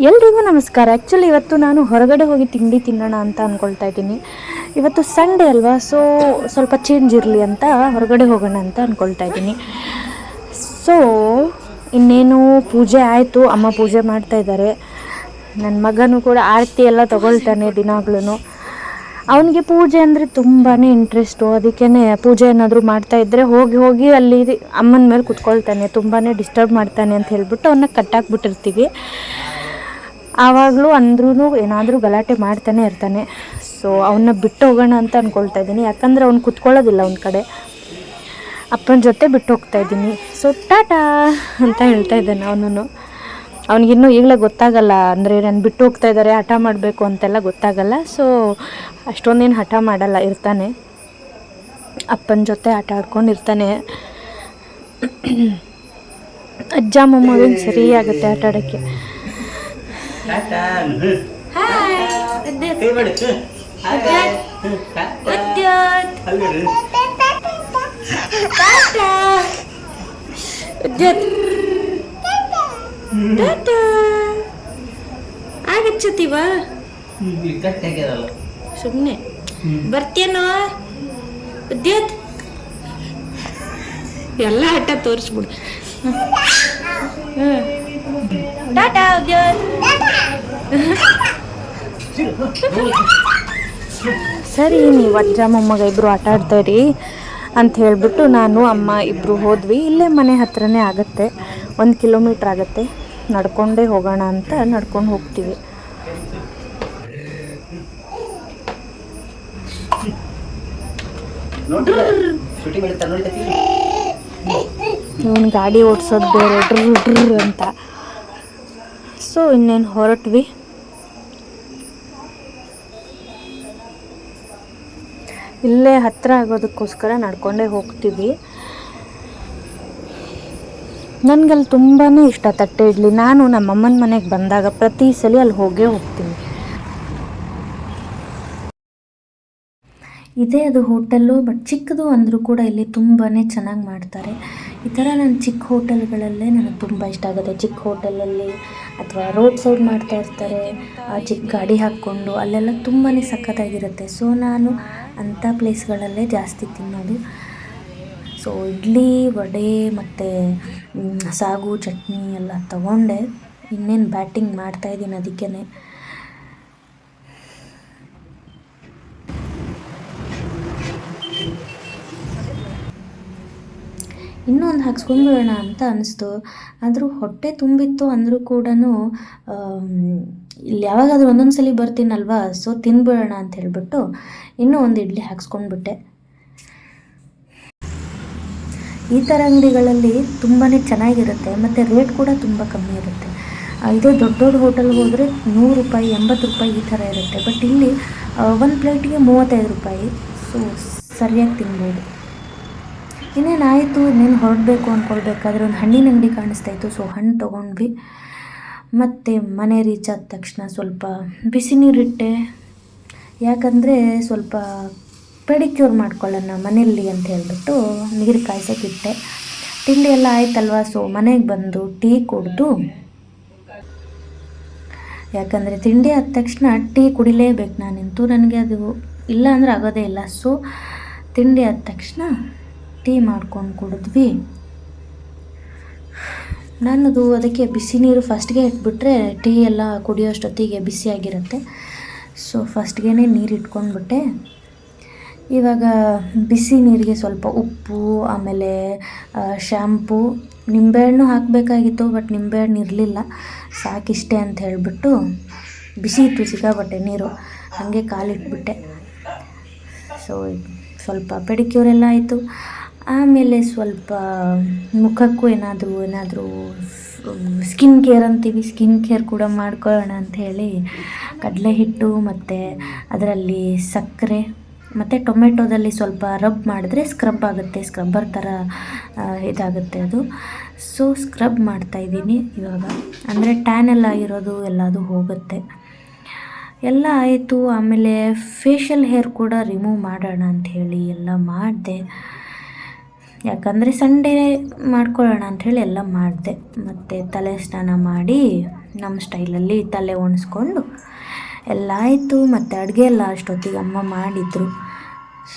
ಎಲ್ರಿಗೂ ನಮಸ್ಕಾರ. ಆ್ಯಕ್ಚುಲಿ ಇವತ್ತು ನಾನು ಹೊರಗಡೆ ಹೋಗಿ ತಿಂಡಿ ತಿನ್ನೋಣ ಅಂತ ಅಂದ್ಕೊಳ್ತಾ ಇದ್ದೀನಿ. ಇವತ್ತು ಸಂಡೇ ಅಲ್ವಾ ಸೊ ಸ್ವಲ್ಪ ಚೇಂಜ್ ಇರಲಿ ಅಂತ ಹೊರಗಡೆ ಹೋಗೋಣ ಅಂತ ಅಂದ್ಕೊಳ್ತಾ ಇದ್ದೀನಿ. ಸೊ ಇನ್ನೇನು ಪೂಜೆ ಆಯಿತು, ಅಮ್ಮ ಪೂಜೆ ಮಾಡ್ತಾ ಇದ್ದಾರೆ. ನನ್ನ ಮಗನೂ ಕೂಡ ಆರತಿ ಎಲ್ಲ ತಗೊಳ್ತಾನೆ ದಿನಾಗ್ಲೂ ಅವನಿಗೆ ಪೂಜೆ ಅಂದರೆ ತುಂಬಾ ಇಂಟ್ರೆಸ್ಟು ಅದಕ್ಕೇ ಪೂಜೆ ಏನಾದರೂ ಮಾಡ್ತಾ ಇದ್ದರೆ ಹೋಗಿ ಹೋಗಿ ಅಲ್ಲಿ ಅಮ್ಮನ ಮೇಲೆ ಕುತ್ಕೊಳ್ತಾನೆ ತುಂಬಾ ಡಿಸ್ಟರ್ಬ್ ಮಾಡ್ತಾನೆ ಅಂತ ಹೇಳ್ಬಿಟ್ಟು ಅವನ್ನ ಕಟ್ಟಾಕ್ಬಿಟ್ಟಿರ್ತೀವಿ. ಆವಾಗಲೂ ಅಂದ್ರೂ ಏನಾದರೂ ಗಲಾಟೆ ಮಾಡ್ತಾನೆ ಇರ್ತಾನೆ. ಸೊ ಅವನ್ನ ಬಿಟ್ಟು ಹೋಗೋಣ ಅಂತ ಅಂದ್ಕೊಳ್ತಾ ಇದ್ದೀನಿ. ಯಾಕಂದರೆ ಅವ್ನು ಕುತ್ಕೊಳ್ಳೋದಿಲ್ಲ ಒಂದು ಕಡೆ. ಅಪ್ಪನ ಜೊತೆ ಬಿಟ್ಟು ಹೋಗ್ತಾ ಇದ್ದೀನಿ. ಸೊ ಟಾಟಾ ಅಂತ ಹೇಳ್ತಾ ಇದ್ದಾನೆ ಅವನು ಅವನಿಗಿನ್ನೂ ಈಗಲೇ ಗೊತ್ತಾಗಲ್ಲ. ಅಂದರೆ ನಾನು ಬಿಟ್ಟು ಹೋಗ್ತಾ ಇದ್ದಾರೆ ಹಠ ಮಾಡಬೇಕು ಅಂತೆಲ್ಲ ಗೊತ್ತಾಗಲ್ಲ. ಸೊ ಅಷ್ಟೊಂದೇನು ಹಠ ಮಾಡಲ್ಲ, ಇರ್ತಾನೆ. ಅಪ್ಪನ ಜೊತೆ ಆಟ ಆಡ್ಕೊಂಡಿರ್ತಾನೆ ಅಜ್ಜ ಮೊಮ್ಮಗನ ಸರಿ ಆಗುತ್ತೆ ಆಟ ಆಡೋಕ್ಕೆ. ಆಗಚ್ಚತೀವ ಸುಮ್ಮನೆ ಬರ್ತೀಯನೋ ಉದ್ಯೋತ್? ಎಲ್ಲ ಆಟ ತೋರಿಸ್ಬಿಡು. ಟಾಟಾ ಉದ್ಯೋತ್. ಸರಿ, ನೀವು ಅಜ್ಜ, ಮೊಮ್ಮಗ ಇಬ್ಬರು ಆಟ ಆಡ್ತಾವ್ರಿ ಅಂತ ಹೇಳಿಬಿಟ್ಟು ನಾನು, ಅಮ್ಮ ಇಬ್ಬರು ಹೋದ್ವಿ. ಇಲ್ಲೇ ಮನೆ ಹತ್ರನೇ ಆಗುತ್ತೆ. ಒಂದು ಕಿಲೋಮೀಟ್ರ್ ಆಗುತ್ತೆ. ನಡ್ಕೊಂಡೇ ಹೋಗೋಣ ಅಂತ ನಡ್ಕೊಂಡು ಹೋಗ್ತೀವಿ. ಇವನು ಗಾಡಿ ಓಡಿಸೋದು ಬೇರೆ. ಡ್ರ್ ಅಂತ. ಸೊ ಇನ್ನೇನು ಹೊರಟ್ವಿ. ಇಲ್ಲೇ ಹತ್ತಿರ ಆಗೋದಕ್ಕೋಸ್ಕರ ನಡ್ಕೊಂಡೇ ಹೋಗ್ತೀವಿ. ನನಗಲ್ಲಿ ತುಂಬಾ ಇಷ್ಟ ತಟ್ಟೆ ಇಡ್ಲಿ. ನಾನು ನಮ್ಮ ಅಮ್ಮನ ಮನೆಗೆ ಬಂದಾಗ ಪ್ರತಿ ಸಲ ಅಲ್ಲಿ ಹೋಗೇ ಹೋಗ್ತೀನಿ. ಇದೇ ಅದು ಹೋಟೆಲ್ಲು, ಬಟ್ ಚಿಕ್ಕದು ಅಂದರೂ ಕೂಡ ಇಲ್ಲಿ ತುಂಬಾ ಚೆನ್ನಾಗಿ ಮಾಡ್ತಾರೆ. ಈ ಥರ ನನ್ನ ಚಿಕ್ಕ ಹೋಟೆಲ್ಗಳಲ್ಲೇ ನನಗೆ ತುಂಬ ಇಷ್ಟ ಆಗುತ್ತೆ. ಚಿಕ್ಕ ಹೋಟೆಲಲ್ಲಿ ಅಥವಾ ರೋಡ್ ಸೈಡ್ ಮಾಡ್ತಾ ಇರ್ತಾರೆ. ಚಿಕ್ಕ ಗಾಡಿ ಹಾಕ್ಕೊಂಡು ಅಲ್ಲೆಲ್ಲ ತುಂಬಾ ಸಖತ್ತಾಗಿರುತ್ತೆ. ಸೊ ನಾನು ಅಂಥ ಪ್ಲೇಸ್ಗಳಲ್ಲೇ ಜಾಸ್ತಿ ತಿನ್ನೋದು. ಸೊ, ಇಡ್ಲಿ, ವಡೆ ಮತ್ತು ಸಾಗು, ಚಟ್ನಿ ಎಲ್ಲ ತಗೊಂಡೆ. ಇನ್ನೇನು ಬ್ಯಾಟಿಂಗ್ ಮಾಡ್ತಾಯಿದ್ದೀನಿ ಅದಕ್ಕೇ ಇನ್ನೂ ಒಂದು ಹಾಕ್ಸ್ಕೊಂಡ್ಬಿಡೋಣ ಅಂತ ಅನಿಸ್ತು. ಆದರೂ ಹೊಟ್ಟೆ ತುಂಬಿತ್ತು ಅಂದರೂ ಕೂಡ ಇಲ್ಲಿ ಯಾವಾಗಾದ್ರೂ ಒಂದೊಂದು ಸಲ ಬರ್ತೀನಲ್ವಾ? ಸೊ ತಿನ್ಬಿಡೋಣ ಅಂತ ಹೇಳ್ಬಿಟ್ಟು ಇನ್ನೂ ಒಂದು ಇಡ್ಲಿ ಹಾಕ್ಸ್ಕೊಂಡ್ಬಿಟ್ಟೆ. ಈ ಥರ ಅಂಗಡಿಗಳಲ್ಲಿ ತುಂಬಾ ಚೆನ್ನಾಗಿರುತ್ತೆ, ಮತ್ತು ರೇಟ್ ಕೂಡ ತುಂಬ ಕಮ್ಮಿ ಇರುತ್ತೆ. ಇದು ದೊಡ್ಡ ದೊಡ್ಡ ಹೋಟೆಲ್ಗೆ ಹೋದರೆ ನೂರು ರೂಪಾಯಿ, ಎಂಬತ್ತು ರೂಪಾಯಿ ಈ ಥರ ಇರುತ್ತೆ. ಬಟ್ ಇಲ್ಲಿ ಒಂದು ಪ್ಲೇಟಿಗೆ ಮೂವತ್ತೈದು ರೂಪಾಯಿ. ಸೊ ಸರಿಯಾಗಿ ತಿನ್ಬೋದು. ಇನ್ನೇನಾಯಿತು ಇನ್ನೇನು ಹೊರಡಬೇಕು ಅಂದ್ಕೊಳ್ಬೇಕಾದ್ರೆ ಒಂದು ಹಣ್ಣಿನ ಅಂಗಡಿ ಕಾಣಿಸ್ತಾ ಇತ್ತು. ಸೊ ಹಣ್ಣು ತೊಗೊಂಡ್ವಿ. ಮತ್ತು ಮನೆ ರೀಚ್ ಆದ ತಕ್ಷಣ ಸ್ವಲ್ಪ ಬಿಸಿ ನೀರಿಟ್ಟೆ. ಯಾಕಂದರೆ ಸ್ವಲ್ಪ ಪೆಡಿಕ್ಯೂರ್ ಮಾಡ್ಕೊಳ್ಳೋಣ ಮನೆಯಲ್ಲಿ ಅಂತ ಹೇಳ್ಬಿಟ್ಟು ನೀರು ಕಾಯ್ಸೋಕ್ಕಿಟ್ಟೆ ತಿಂಡಿ ಎಲ್ಲ ಆಯ್ತಲ್ವ? ಸೊ ಮನೆಗೆ ಬಂದು ಟೀ ಕುಡಿದು. ಯಾಕಂದರೆ ತಿಂಡಿ ಆದ ತಕ್ಷಣ ಟೀ ಕುಡಿಲೇಬೇಕು ನಾನಂತೂ. ನನಗೆ ಅದು ಇಲ್ಲ ಅಂದರೆ ಆಗೋದೇ ಇಲ್ಲ. ಸೊ ತಿಂಡಿ ಆದ ತಕ್ಷಣ ಟೀ ಮಾಡ್ಕೊಂಡು ಕುಡಿದ್ವಿ. ನನ್ನದು ಅದಕ್ಕೆ ಬಿಸಿ ನೀರು ಫಸ್ಟ್ಗೆ ಇಟ್ಬಿಟ್ರೆ ಟೀ ಎಲ್ಲ ಕುಡಿಯೋಷ್ಟೊತ್ತಿಗೆ ಬಿಸಿಯಾಗಿರುತ್ತೆ ಸೊ ಫಸ್ಟ್ಗೆ ನೀರು ಇಟ್ಕೊಂಡ್ಬಿಟ್ಟೆ. ಇವಾಗ ಬಿಸಿ ನೀರಿಗೆ ಸ್ವಲ್ಪ ಉಪ್ಪು, ಆಮೇಲೆ ಶ್ಯಾಂಪು ನಿಂಬೆಹಣ್ಣು ಹಾಕಬೇಕಾಗಿತ್ತು ಬಟ್ ನಿಂಬೆಹಣ್ಣು ಇರಲಿಲ್ಲ. ಸಾಕಿಷ್ಟೇ ಅಂತ ಹೇಳಿಬಿಟ್ಟು ಬಿಸಿ ಇತ್ತು ಸಿಕ್ಕಾಪಟ್ಟೆ ನೀರು. ಹಾಗೆ ಕಾಲಿಟ್ಬಿಟ್ಟೆ. ಸೊ ಸ್ವಲ್ಪ ಪೆಡಿಕ್ಯೂರ್ ಎಲ್ಲ ಆಯಿತು. ಆಮೇಲೆ ಸ್ವಲ್ಪ ಮುಖಕ್ಕೂ ಏನಾದರೂ ಏನಾದರೂ ಸ್ಕಿನ್ ಕೇರ್ ಅಂತೀವಿ, ಸ್ಕಿನ್ ಕೇರ್ ಕೂಡ ಮಾಡ್ಕೊಳ್ಳೋಣ ಅಂತ ಹೇಳಿ ಕಡಲೆ ಹಿಟ್ಟು ಮತ್ತು ಅದರಲ್ಲಿ ಸಕ್ಕರೆ ಮತ್ತು ಟೊಮೆಟೊದಲ್ಲಿ ಸ್ವಲ್ಪ ರಬ್ ಮಾಡಿದ್ರೆ ಸ್ಕ್ರಬ್ ಆಗುತ್ತೆ, ಸ್ಕ್ರಬ್ಬರ್ ಥರ ಇದಾಗುತ್ತೆ ಅದು. ಸೊ, ಸ್ಕ್ರಬ್ ಮಾಡ್ತಾಯಿದ್ದೀನಿ ಇವಾಗ. ಅಂದರೆ ಟ್ಯಾನ್ ಎಲ್ಲ ಆಗಿರೋದು ಎಲ್ಲದು ಹೋಗುತ್ತೆ. ಎಲ್ಲ ಆಯಿತು, ಆಮೇಲೆ ಫೇಶಿಯಲ್ ಹೇರ್ ಕೂಡ ರಿಮೂವ್ ಮಾಡೋಣ ಅಂತ ಹೇಳಿ ಎಲ್ಲ ಮಾಡಿದೆ. ಯಾಕಂದರೆ ಸಂಡೇ ಮಾಡ್ಕೊಳ್ಳೋಣ ಅಂಥೇಳಿ ಎಲ್ಲ ಮಾಡಿದೆ. ಮತ್ತು ತಲೆ ಸ್ನಾನ ಮಾಡಿ ನಮ್ಮ ಸ್ಟೈಲಲ್ಲಿ ತಲೆ ಒಣಸ್ಕೊಂಡು ಎಲ್ಲ ಆಯಿತು. ಮತ್ತು ಅಡುಗೆ ಎಲ್ಲ ಅಷ್ಟೊತ್ತಿಗೆ ಅಮ್ಮ ಮಾಡಿದರು.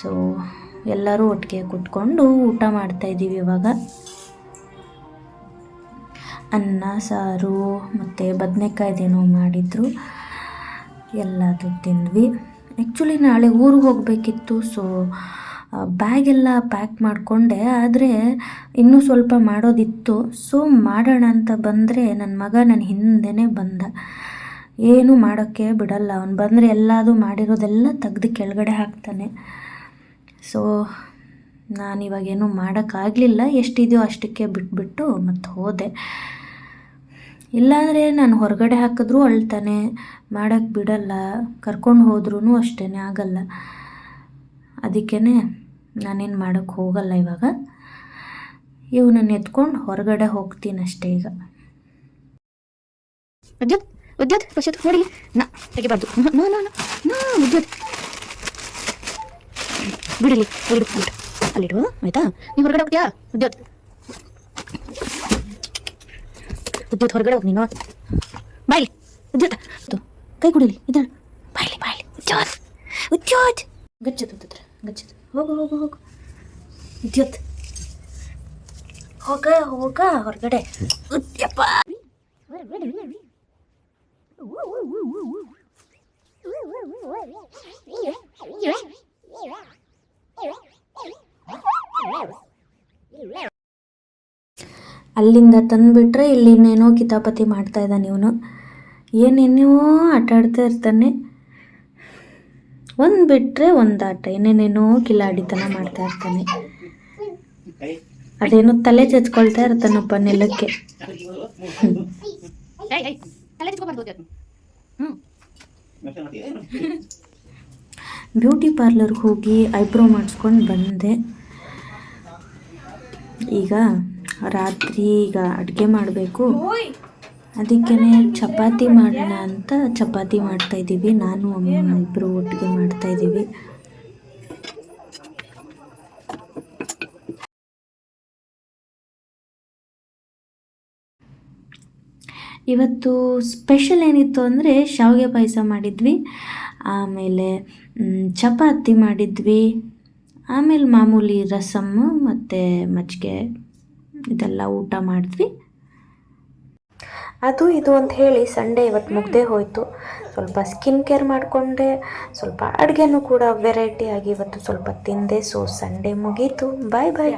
ಸೊ ಎಲ್ಲರೂ ಒಟ್ಟಿಗೆ ಕುತ್ಕೊಂಡು ಊಟ ಮಾಡ್ತಾಯಿದ್ದೀವಿ ಇವಾಗ. ಅನ್ನ, ಸಾರು, ಮತ್ತು ಬದನೆಕಾಯ್ದೇನೋ ಮಾಡಿದರು. ಎಲ್ಲದು ತಿಂದ್ವಿ. ಆ್ಯಕ್ಚುಲಿ ನಾಳೆ ಊರಿಗೆ ಹೋಗಬೇಕಿತ್ತು. ಸೊ ಬ್ಯಾಗೆಲ್ಲ ಪ್ಯಾಕ್ ಮಾಡಿಕೊಂಡೆ, ಆದರೆ ಇನ್ನೂ ಸ್ವಲ್ಪ ಮಾಡೋದಿತ್ತು. ಸೊ, ಮಾಡೋಣ ಅಂತ ಬಂದರೆ ನನ್ನ ಮಗ ನನ್ನ ಹಿಂದೆನೇ ಬಂದ. ಏನು ಮಾಡೋಕ್ಕೆ ಬಿಡಲ್ಲ. ಅವನು ಬಂದರೆ ಎಲ್ಲದು ಮಾಡಿರೋದೆಲ್ಲ ತೆಗ್ದು ಕೆಳಗಡೆ ಹಾಕ್ತಾನೆ. ಸೊ ನಾನಿವಾಗೇನು ಮಾಡೋಕ್ಕಾಗಲಿಲ್ಲ. ಎಷ್ಟಿದೆಯೋ ಅಷ್ಟಕ್ಕೆ ಬಿಟ್ಬಿಟ್ಟು ಮತ್ತು ಹೋದೆ. ಇಲ್ಲಾಂದರೆ ನಾನು ಹೊರಗಡೆ ಹಾಕಿದ್ರೂ ಅಳ್ತಾನೆ. ಮಾಡೋಕ್ಕೆ ಬಿಡಲ್ಲ. ಕರ್ಕೊಂಡು ಹೋದ್ರೂ ಅಷ್ಟೇ ಆಗಲ್ಲ. ಅದಕ್ಕೇ ನಾನೇನು ಮಾಡೋಕ್ಕೆ ಹೋಗಲ್ಲ ಇವಾಗ. ಇವನನ್ನು ಎತ್ಕೊಂಡು ಹೊರಗಡೆ ಹೋಗ್ತೀನಿ ಅಷ್ಟೇ ಈಗ. ವಿದ್ಯುತ್ ವಿದ್ಯುತ್ ಪಶ್ಯತ್ ನೋಡಿ ನಾ ತೆಗಿಬಾರ್ದು. ನೋ ನೋ ನೋ ವಿದ್ಯುತ್. ಬಿಡಲಿ ಬಿಡು ಬಿಡು. ಅಲ್ಲಿಡು ಆಯ್ತಾ? ನೀವು ಹೊರಗಡೆ ಹೋಗ್ತೀಯಾ? ವಿದ್ಯುತ್. ವಿದ್ಯುತ್ ಹೊರಗಡೆ ಹೋಗಿ ನೀನು. ಬಾಯ್ಲಿ ಇದು, ಕೈ ಕುಡಿಲಿ ಇದ್ದಾಳು ಬಾಯ್ಲಿ ಬಾಯ್ಲಿ ವಿದ್ಯುತ್. ವಿದ್ಯುತ್. ಗಚ್ಚದು ಗಚ್ಚದು ಹೋಗು ಹೋಗು ಹೋಗು. ವಿದ್ಯುತ್ ಹೋಗ ಹೋಗ, ಹೊರಗಡೆ. ಉದ್ಯಪ್ಪ ಅಲ್ಲಿಂದ ತಂದುಬಿಟ್ರೆ ಇಲ್ಲಿ ಇನ್ನೇನೋ ಕಿತಾಪತಿ ಮಾಡ್ತಾ ಇದ್ದಾನೆ ಇವನು. ಏನೇನೋ ಆಟ ಆಡ್ತಾ ಇರ್ತಾನೆ. ಒಂದು ಬಿಟ್ಟರೆ ಒಂದು ಆಟ. ಏನೇನೇನೋ ಕಿಲಾಡಿತನ ಮಾಡ್ತಾ ಇರ್ತಾನೆ. ಅದೇನೋ ತಲೆ ಚಚ್ಕೊಳ್ತಾ ಇರ್ತಾನಪ್ಪ ನೆಲಕ್ಕೆ. ಬ್ಯೂಟಿ ಪಾರ್ಲರ್ಗೆ ಹೋಗಿ ಐಬ್ರೋ ಮಾಡಿಸ್ಕೊಂಡು ಬಂದೆ. ಈಗ ರಾತ್ರಿ ಈಗ ಅಡುಗೆ ಮಾಡಬೇಕು. ಅದಕ್ಕೇ ಚಪಾತಿ ಮಾಡೋಣ ಅಂತ ಚಪಾತಿ ಮಾಡ್ತಾ ಇದ್ದೀವಿ. ನಾನು, ಅಮ್ಮ ಇಬ್ಬರು ಒಟ್ಟಿಗೆ ಮಾಡ್ತಾ ಇದ್ದೀವಿ. ಇವತ್ತು ಸ್ಪೆಷಲ್ ಏನಿತ್ತು ಅಂದರೆ ಶಾವಿಗೆ ಪಾಯಸ ಮಾಡಿದ್ವಿ. ಆಮೇಲೆ ಚಪಾತಿ ಮಾಡಿದ್ವಿ. ಆಮೇಲೆ ಮಾಮೂಲಿ ರಸಮ್ಮು ಮತ್ತು ಮಜ್ಜಿಗೆ, ಇದೆಲ್ಲ ಊಟ ಮಾಡಿದ್ವಿ. ಅದು ಇದು ಅಂತ ಹೇಳಿ ಸಂಡೇ ಇವತ್ತು ಮುಗ್ದೇ ಹೋಯಿತು. ಸ್ವಲ್ಪ ಸ್ಕಿನ್ ಕೇರ್ ಮಾಡಿಕೊಂಡೆ, ಸ್ವಲ್ಪ ಅಡುಗೆನೂ ಕೂಡ ವೆರೈಟಿ ಆಗಿ ಇವತ್ತು ಸ್ವಲ್ಪ ತಿಂದೆ. ಸೊ ಸಂಡೇ ಮುಗೀತು. ಬಾಯ್ ಬಾಯ್